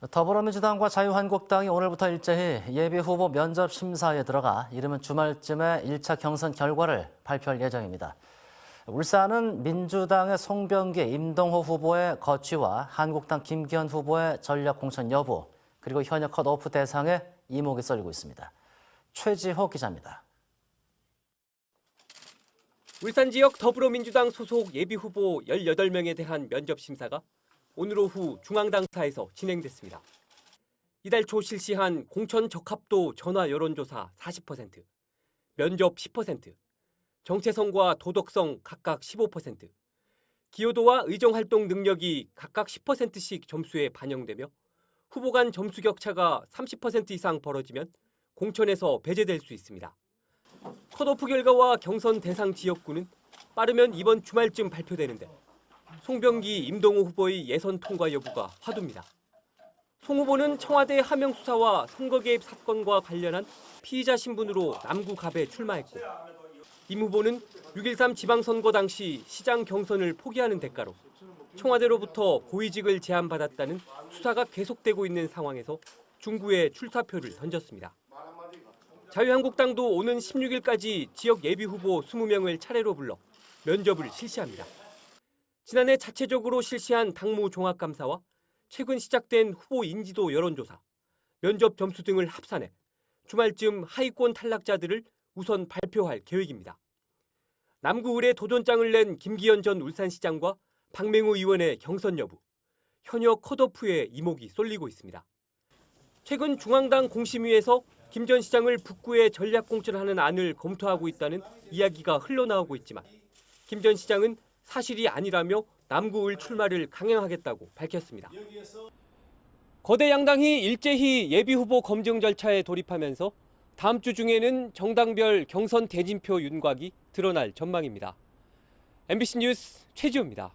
더불어민주당과 자유한국당이 오늘부터 일제히 예비 후보 면접 심사에 들어가 이르면 주말쯤에 1차 경선 결과를 발표할 예정입니다. 울산은 민주당의 송병기, 임동호 후보의 거취와 한국당 김기현 후보의 전략 공천 여부, 그리고 현역 컷오프 대상에 이목이 쏠리고 있습니다. 최지호 기자입니다. 울산 지역 더불어민주당 소속 예비 후보 18명에 대한 면접 심사가 오늘 오후 중앙당사에서 진행됐습니다. 이달 초 실시한 공천 적합도 전화 여론조사 40%, 면접 10%, 정체성과 도덕성 각각 15%, 기여도와 의정활동 능력이 각각 10%씩 점수에 반영되며 후보 간 점수 격차가 30% 이상 벌어지면 공천에서 배제될 수 있습니다. 컷오프 결과와 경선 대상 지역구는 빠르면 이번 주말쯤 발표되는데 송병기, 임동호 후보의 예선 통과 여부가 화두입니다. 송 후보는 청와대 하명 수사와 선거 개입 사건과 관련한 피의자 신분으로 남구갑에 출마했고 임 후보는 6.13 지방선거 당시 시장 경선을 포기하는 대가로 청와대로부터 고위직을 제안받았다는 수사가 계속되고 있는 상황에서 중구에 출사표를 던졌습니다. 자유한국당도 오는 16일까지 지역 예비 후보 20명을 차례로 불러 면접을 실시합니다. 지난해 자체적으로 실시한 당무 종합감사와 최근 시작된 후보 인지도 여론조사, 면접 점수 등을 합산해 주말쯤 하위권 탈락자들을 우선 발표할 계획입니다. 남구 을에 도전장을 낸 김기현 전 울산시장과 박맹우 의원의 경선 여부, 현역 컷오프에 이목이 쏠리고 있습니다. 최근 중앙당 공심위에서 김 전 시장을 북구에 전략 공천하는 안을 검토하고 있다는 이야기가 흘러나오고 있지만 김 전 시장은 사실이 아니라며 남구을 출마를 강행하겠다고 밝혔습니다. 거대 양당이 일제히 예비 후보 검증 절차에 돌입하면서 다음 주 중에는 정당별 경선 대진표 윤곽이 드러날 전망입니다. MBC 뉴스 최지우입니다.